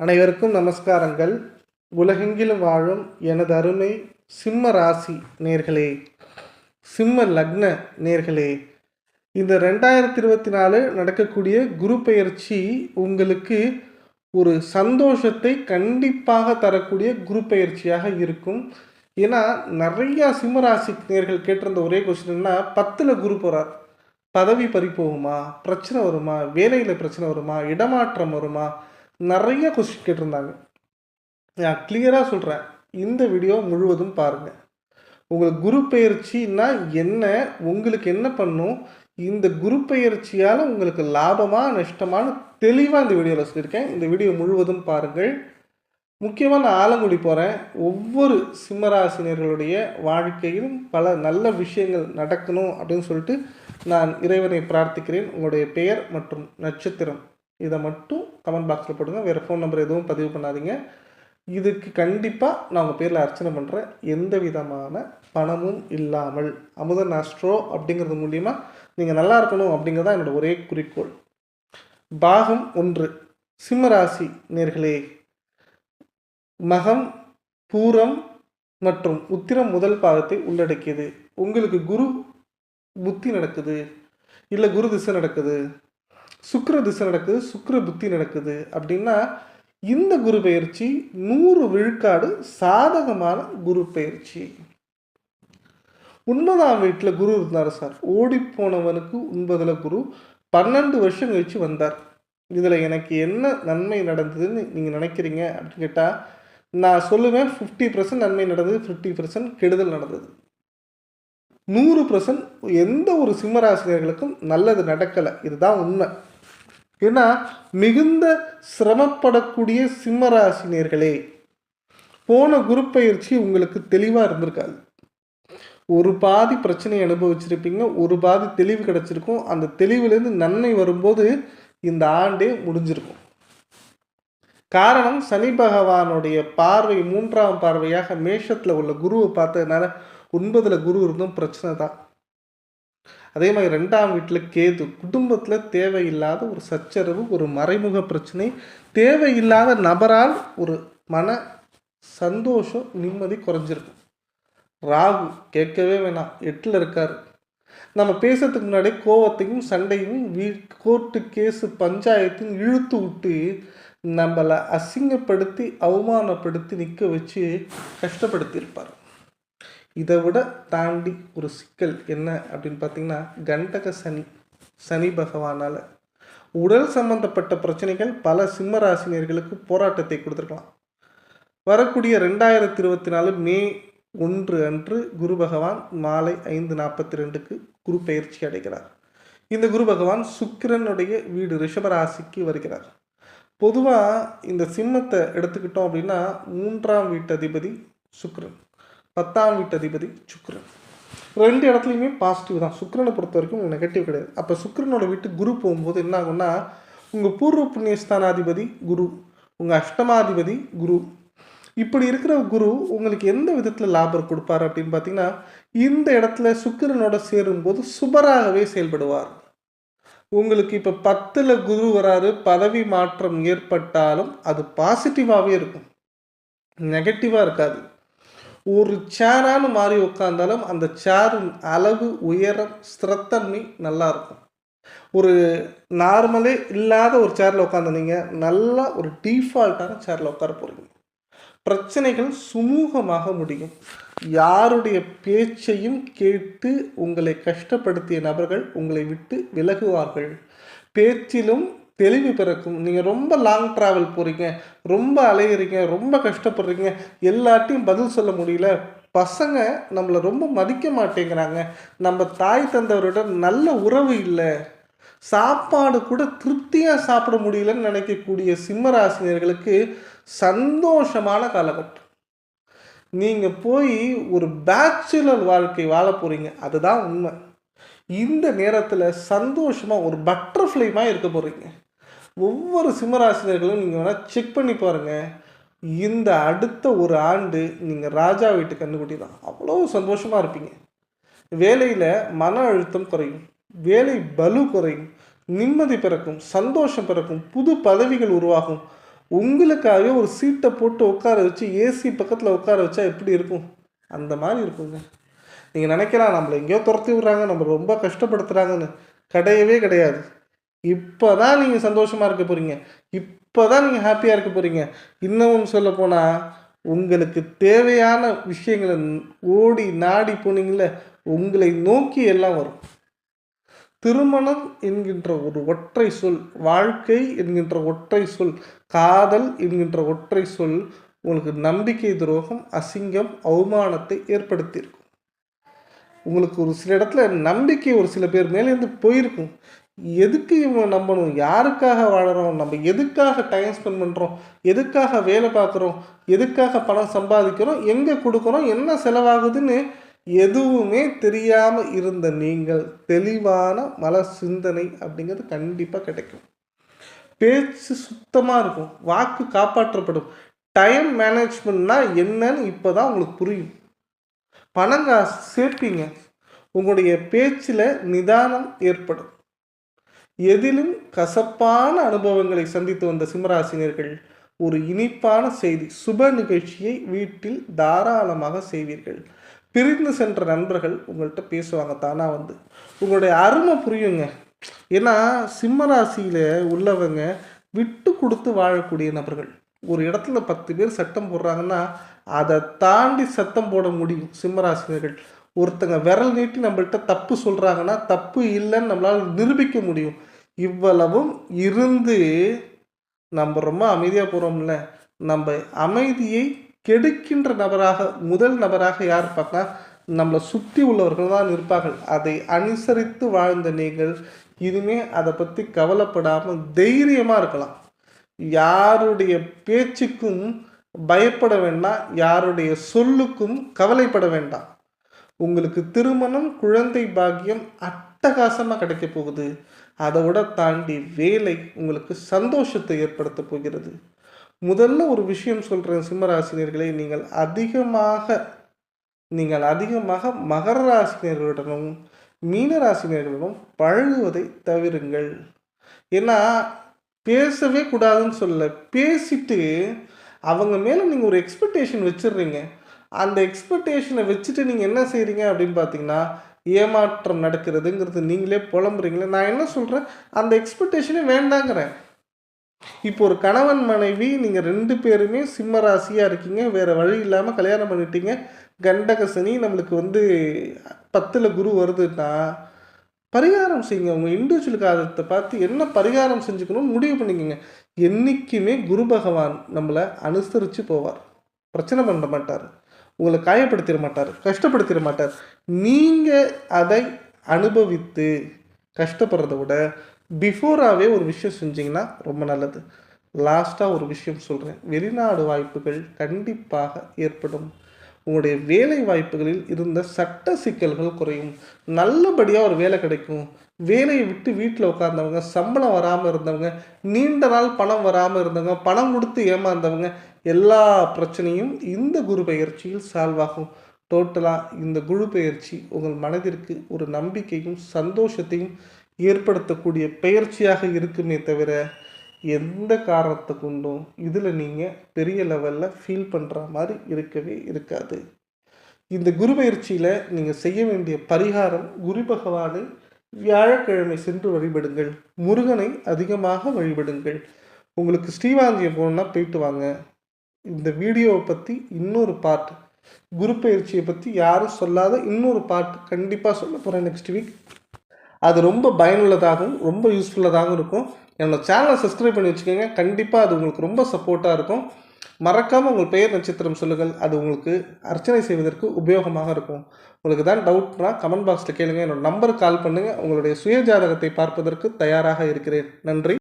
அனைவருக்கும் நமஸ்காரங்கள். உலகெங்கிலும் வாழும் எனது அருமை சிம்ம ராசி நேர்களே சிம்ம லக்ன நேர்களே இந்த ரெண்டாயிரத்தி இருபத்தி நாலு நடக்கக்கூடிய குரு பெயர்ச்சி உங்களுக்கு ஒரு சந்தோஷத்தை கண்டிப்பாக தரக்கூடிய குரு பெயர்ச்சியாக இருக்கும். ஏன்னா நிறையா சிம்ம ராசி நேர்கள் கேட்டிருந்த ஒரே கொஸ்டின்னா பத்தில் குரு போகிறார் பதவி பறி போகுமா பிரச்சனை வருமா? வேலையில் பிரச்சனை வருமா? இடமாற்றம் வருமா? நிறைய கொஸ்டின் கேட்டிருந்தாங்க. நான் கிளியராக சொல்கிறேன் இந்த வீடியோ முழுவதும் பாருங்கள் உங்களுக்கு குரு பயிற்சின்னா என்ன? உங்களுக்கு என்ன பண்ணும்? இந்த குரு பயிற்சியால் உங்களுக்கு லாபமா நஷ்டமான தெளிவாக இந்த வீடியோவில் சொல்லியிருக்கேன். இந்த வீடியோ முழுவதும் பாருங்கள். முக்கியமாக நான் ஆலங்குடி போகிறேன் ஒவ்வொரு சிம்மராசினியர்களுடைய வாழ்க்கையிலும் பல நல்ல விஷயங்கள் நடக்கணும் அப்படின்னு சொல்லிட்டு நான் இறைவனை பிரார்த்திக்கிறேன். உங்களுடைய பெயர் மற்றும் நட்சத்திரம். இதை மட்டும் கமெண்ட் பாக்ஸில் போடுங்க வேறு ஃபோன் நம்பர் எதுவும் பதிவு பண்ணாதீங்க. இதுக்கு கண்டிப்பாக நான் உங்கள் பேரில் அர்ச்சனை பண்ணுறேன் எந்த விதமான பணமும் இல்லாமல் அமுதன் ஆஸ்ட்ரோ அப்படிங்கிறது மூலிமா நீங்கள் நல்லா இருக்கணும் அப்படிங்கிறது தான் என்னோட ஒரே குறிக்கோள். பாகம் ஒன்று சிம்மராசி நேர்களே. மகம் பூரம் மற்றும் உத்திரம் முதல் பாகத்தை உள்ளடக்கியது. உங்களுக்கு குரு புத்தி நடக்குது. இல்லை குரு திசை நடக்குது. சுக்கர திசை நடக்குது சுக்கர புத்தி நடக்குது அப்படின்னா இந்த குரு பயிற்சி நூறு விழுக்காடு சாதகமான குரு பயிற்சி உண்மைதான் வீட்டில் குரு இருந்தார் சார். ஓடி போனவனுக்கு உண்பதில் குரு பன்னெண்டு வருஷம் கழிச்சு வந்தார். இதில் எனக்கு என்ன நன்மை நடந்ததுன்னு நீங்கள் நினைக்கிறீங்க அப்படின்னு கேட்டால் நான் சொல்லுவேன் ஃபிஃப்டி பர்சன்ட் நன்மை நடந்தது ஃபிஃப்டி பர்சன்ட் கெடுதல் நடந்தது. நூறு பர்சன்ட் எந்த ஒரு சிம்மராசினியர்களுக்கும் நல்லது நடக்கலை. இதுதான் உண்மை. ஏன்னா மிகுந்த சிரமப்படக்கூடிய சிம்மராசினியர்களே போன குரு பயிற்சி உங்களுக்கு தெளிவாக இருந்திருக்காது. ஒரு பாதி பிரச்சனையை அனுபவிச்சிருப்பீங்க ஒரு பாதி தெளிவு கிடச்சிருக்கும். அந்த தெளிவுலேருந்து நன்மை வரும்போது இந்த ஆண்டே முடிஞ்சிருக்கும். காரணம் சனி பகவானுடைய பார்வை மூன்றாம் பார்வையாக மேஷத்தில் உள்ள குருவை பார்த்ததுனால ஒன்பதில் குரு இருந்தும் பிரச்சனை தான். அதே மாதிரி ரெண்டாம் வீட்டில் கேது குடும்பத்தில் தேவையில்லாத ஒரு சச்சரவு ஒரு மறைமுக பிரச்சனை தேவையில்லாத நபரால் ஒரு மன சந்தோஷம் நிம்மதி குறைஞ்சிருக்கும். ராகு கேட்கவே வேணாம் எட்டில் இருக்கார். நம்ம பேசுறதுக்கு முன்னாடி கோவத்தையும் சண்டையும் வீ கோர்ட்டு கேஸு பஞ்சாயத்தையும் இழுத்து விட்டு நம்மளை அசிங்கப்படுத்தி அவமானப்படுத்தி நிற்க வச்சு கஷ்டப்படுத்தியிருப்பார். இதை விட தாண்டி ஒரு சிக்கல் என்ன அப்படின்னு பார்த்தீங்கன்னா கண்டக சனி சனி பகவானால். உடல் சம்பந்தப்பட்ட பிரச்சனைகள் பல சிம்மராசினியர்களுக்கு போராட்டத்தை கொடுத்துருக்கலாம். வரக்கூடிய ரெண்டாயிரத்தி இருபத்தி நாலு மே ஒன்று அன்று குரு பகவான் மாலை ஐந்து நாற்பத்தி ரெண்டுக்கு குரு பயிற்சி அடைகிறார். இந்த குரு பகவான் சுக்கிரனுடைய வீடு ரிஷபராசிக்கு வருகிறார். பொதுவாக இந்த சிம்மத்தை எடுத்துக்கிட்டோம் அப்படின்னா மூன்றாம் வீட்டு அதிபதி சுக்கிரன். பத்தாம் வீட்டு அதிபதி சுக்ரன் ரெண்டு இடத்துலையுமே பாசிட்டிவ் தான். சுக்கிரனை பொறுத்த வரைக்கும் உங்களுக்கு நெகட்டிவ் கிடையாது. அப்போ சுக்கிரனோட வீட்டு குரு போகும்போது என்ன ஆகும்னா உங்கள் பூர்வ புண்ணியஸ்தானாதிபதி குரு உங்கள் அஷ்டமாதிபதி குரு. இப்படி இருக்கிற குரு உங்களுக்கு எந்த விதத்தில் லாபம் கொடுப்பார் அப்படின்னு பார்த்தீங்கன்னா இந்த இடத்துல சுக்கிரனோட சேரும்போது சுபராகவே செயல்படுவார். உங்களுக்கு இப்போ பத்தில் குரு வராரு பதவி மாற்றம் ஏற்பட்டாலும் அது பாசிட்டிவாகவே இருக்கும். நெகட்டிவாக இருக்காது. ஒரு சேரான்னு மாறி உட்காந்தாலும் அந்த சேரின் அளவு உயரம் ஸ்திரத்தன்மை நல்லா இருக்கும். ஒரு நார்மலே இல்லாத ஒரு சேரில் உட்காந்துனீங்க நல்லா ஒரு டீஃபால்ட்டான சேரில் உட்கார போகிறீங்க பிரச்சனைகள் சுமூகமாக முடியும். யாருடைய பேச்சையும் கேட்டு உங்களை கஷ்டப்படுத்திய நபர்கள் உங்களை விட்டு விலகுவார்கள். பேச்சிலும் தெளிவு பிறக்கும். நீங்கள் ரொம்ப லாங் ட்ராவல் போகிறீங்க ரொம்ப அலையிறீங்க ரொம்ப கஷ்டப்படுறீங்க எல்லாத்தையும் பதில் சொல்ல முடியல. பசங்க நம்மளை ரொம்ப மதிக்க மாட்டேங்கிறாங்க. நம்ம தாய் தந்தவரோட நல்ல உறவு இல்லை. சாப்பாடு கூட திருப்தியாக சாப்பிட முடியலன்னு நினைக்கக்கூடிய சிம்மராசினியர்களுக்கு சந்தோஷமான காலகட்டம். நீங்கள் போய் ஒரு பேச்சுலர் வாழ்க்கை வாழ போகிறீங்க அதுதான் உண்மை. இந்த நேரத்தில் சந்தோஷமாக ஒரு பட்டர்ஃப்ளைமாக இருக்க போகிறீங்க ஒவ்வொரு சிம்மராசினர்களும் நீங்கள் வேணால் செக் பண்ணி பாருங்கள் இந்த அடுத்த ஒரு ஆண்டு நீங்கள் ராஜா வீட்டு கண்ணுக்குட்டி தான். அவ்வளோ சந்தோஷமாக இருப்பீங்க. வேலையில் மன அழுத்தம் குறையும். வேலை பலு குறையும். நிம்மதி பிறக்கும். சந்தோஷம் பிறக்கும். புது பதவிகள் உருவாகும். உங்களுக்காகவே ஒரு சீட்டை போட்டு உட்கார வச்சு ஏசி பக்கத்தில் உட்கார வச்சா எப்படி இருக்கும்? அந்த மாதிரி இருக்குங்க. நீங்கள் நினைக்கலாம் நம்மளை எங்கேயோ துரத்தி விட்றாங்க நம்ம ரொம்ப கஷ்டப்படுத்துகிறாங்கன்னு கிடையவே கிடையாது. இப்போ தான் நீங்கள் சந்தோஷமாக இருக்க போகிறீங்க இப்போ தான் நீங்கள் ஹாப்பியாக இருக்க போகிறீங்க இன்னமும் சொல்ல போனால் உங்களுக்கு தேவையான விஷயங்களை ஓடி நாடி போனீங்கள உங்களை நோக்கி எல்லாம் வரும். திருமணம் என்கின்ற ஒரு ஒற்றை சொல் வாழ்க்கை என்கின்ற ஒற்றை சொல் காதல் என்கின்ற ஒற்றை சொல் உங்களுக்கு நம்பிக்கை துரோகம் அசிங்கம் அவமானத்தை ஏற்படுத்தியிருக்கும். உங்களுக்கு ஒரு சில இடத்துல நம்பிக்கை ஒரு சில பேர் மேலேருந்து போயிருக்கும். எதுக்கு இவங்க நம்பணும் யாருக்காக வாழறோம்? நம்ம எதுக்காக டைம் ஸ்பெண்ட் பண்ணுறோம் எதுக்காக வேலை பார்க்குறோம்? எதுக்காக பணம் சம்பாதிக்கிறோம்? எங்கே கொடுக்குறோம்? என்ன செலவாகுதுன்னு எதுவுமே தெரியாமல் இருந்த நீங்கள் தெளிவான மல சிந்தனை அப்படிங்கிறது கண்டிப்பாக கிடைக்கும். பேச்சு சுத்தமாக இருக்கும். வாக்கு காப்பாற்றப்படும். டைம் மேனேஜ்மெண்ட்னா என்னன்னு இப்போ தான் உங்களுக்கு புரியும். பணங்காசு சேர்ப்பீங்க உங்களுடைய பேச்சில் நிதானம் ஏற்படும். எதிலும் கசப்பான அனுபவங்களை சந்தித்து வந்த சிம்மராசினியர்கள் ஒரு இனிப்பான செய்தி சுப நிகழ்ச்சியை வீட்டில் தாராளமாக செய்வீர்கள். பிரிந்து சென்ற நண்பர்கள் உங்கள்கிட்ட பேசுவாங்க தானாக வந்து. உங்களுடைய அருமை புரியுங்க. ஏன்னா சிம்மராசியில் உள்ளவங்க விட்டு கொடுத்து வாழக்கூடிய நபர்கள். ஒரு இடத்துல பத்து பேர் சட்டம் போடுறாங்கன்னா அதை தாண்டி சத்தம் போட முடியும் சிம்மராசினர்கள் ஒருத்தங்க விரல் நீட்டி நம்மள்கிட்ட தப்பு சொல்கிறாங்கன்னா தப்பு இல்லைன்னு நம்மளால் நிரூபிக்க முடியும். இவ்வளவும் இருந்து நம்ம ரொம்ப அமைதியாக போகிறோம்ல நம்ம அமைதியை கெடுக்கின்ற நபராக முதல் நபராக யார் பார்த்தா நம்மளை சுற்றி உள்ளவர்கள் தான் இருப்பார்கள். அதை அனுசரித்து வாழ்ந்த நீங்கள் இனிமே அதை பற்றி கவலைப்படாமல் தைரியமாக இருக்கலாம். யாருடைய பேச்சுக்கும் பயப்பட வேண்டாம். யாருடைய சொல்லுக்கும் கவலைப்பட வேண்டாம். உங்களுக்கு திருமணம் குழந்தை பாக்கியம் அட் அட்டகாசமாக கிடைக்க போகுது. அதை விட தாண்டி வேலை உங்களுக்கு சந்தோஷத்தை ஏற்படுத்த போகிறது. முதல்ல ஒரு விஷயம் சொல்கிறேன் சிம்மராசினியர்களை நீங்கள் அதிகமாக நீங்கள் அதிகமாக மகர ராசினியர்களுடனும் மீனராசினியர்களுடனும் பழகுவதை தவிருங்கள். ஏன்னா பேசவே கூடாதுன்னு சொல்ல பேசிட்டு அவங்க மேலே நீங்கள் ஒரு எக்ஸ்பெக்டேஷன் வச்சிடுறீங்க. அந்த எக்ஸ்பெக்டேஷனை வச்சுட்டு நீங்கள் என்ன செய்கிறீங்க அப்படின்னு பார்த்தீங்கன்னா ஏமாற்றம் நடக்கிறதுங்கிறது நீங்களே புலம்புறீங்களே. நான் என்ன சொல்கிறேன் அந்த எக்ஸ்பெக்டேஷனே வேண்டாங்கிறேன். இப்போ ஒரு கணவன் மனைவி நீங்கள் ரெண்டு பேருமே சிம்ம ராசியாக இருக்கீங்க. வேறு வழி இல்லாமல் கல்யாணம் பண்ணிட்டீங்க. கண்டக சனி நம்மளுக்கு வந்து பத்தில் குரு வருதுன்னா பரிகாரம் செய்யுங்க. உங்கள் இண்டிவிஜுவல் காலத்தை பார்த்து என்ன பரிகாரம் செஞ்சுக்கணும்னு முடிவு பண்ணிக்கோங்க. என்றைக்குமே குரு பகவான் நம்மளை அனுசரித்து போவார். பிரச்சனை பண்ண மாட்டார். உங்களை காயப்படுத்திட மாட்டார் கஷ்டப்படுத்திட மாட்டார். நீங்கள் அதை அனுபவித்து கஷ்டப்படுறத விட பிஃபோராகவே ஒரு விஷயம் செஞ்சிங்கன்னா ரொம்ப நல்லது. லாஸ்ட்டாக ஒரு விஷயம் சொல்கிறேன் வெளிநாடு வாய்ப்புகள் கண்டிப்பாக ஏற்படும். உங்களுடைய வேலை வாய்ப்புகளில் இருந்த சட்ட சிக்கல்கள் குறையும். நல்லபடியாக ஒரு வேலை கிடைக்கும். வேலையை விட்டு வீட்டில் உட்கார்ந்தவங்க சம்பளம் வராமல் இருந்தவங்க நீண்ட நாள் பணம் வராமல் இருந்தவங்க பணம் கொடுத்து ஏமாந்தவங்க எல்லா பிரச்சனையும் இந்த குரு பயிற்சியில் சால்வ் ஆகும். டோட்டலாக இந்த குரு பயிற்சி உங்கள் மனதிற்கு ஒரு நம்பிக்கையும் சந்தோஷத்தையும் ஏற்படுத்தக்கூடிய பயிற்சியாக இருக்குமே தவிர எந்த காரணத்தை கொண்டும் இதில் நீங்கள் பெரிய லெவலில் ஃபீல் பண்ணுற மாதிரி இருக்கவே இருக்காது. இந்த குரு பயிற்சியில் நீங்கள் செய்ய வேண்டிய பரிகாரம் குரு பகவானை வியாழக்கிழமை சென்று வழிபடுங்கள். முருகனை அதிகமாக வழிபடுங்கள். உங்களுக்கு ஸ்ரீவாந்தியம் போகணுன்னா போயிட்டு வாங்க. இந்த வீடியோவை பற்றி இன்னொரு பார்ட் குரு பயிற்சியை பற்றி யாரும் சொல்லாத இன்னொரு பார்ட் கண்டிப்பாக சொல்ல போகிறேன் நெக்ஸ்ட் வீக் அது ரொம்ப பயனுள்ளதாகவும் ரொம்ப யூஸ்ஃபுல்லதாகவும் இருக்கும். என்னோடய சேனலை சப்ஸ்கிரைப் பண்ணி வச்சுக்கோங்க. கண்டிப்பாக அது உங்களுக்கு ரொம்ப சப்போர்ட்டாக இருக்கும். மறக்காமல் உங்கள் பெயர் நட்சத்திரம் சொல்லுங்கள். அது உங்களுக்கு அர்ச்சனை செய்வதற்கு உபயோகமாக இருக்கும். உங்களுக்கு தான் டவுட்னா கமெண்ட் பாக்ஸில் கேளுங்கள் என்னோட நம்பருக்கு கால் பண்ணுங்கள் உங்களுடைய சுய ஜாதகத்தை பார்ப்பதற்கு தயாராக இருக்கிறேன். நன்றி.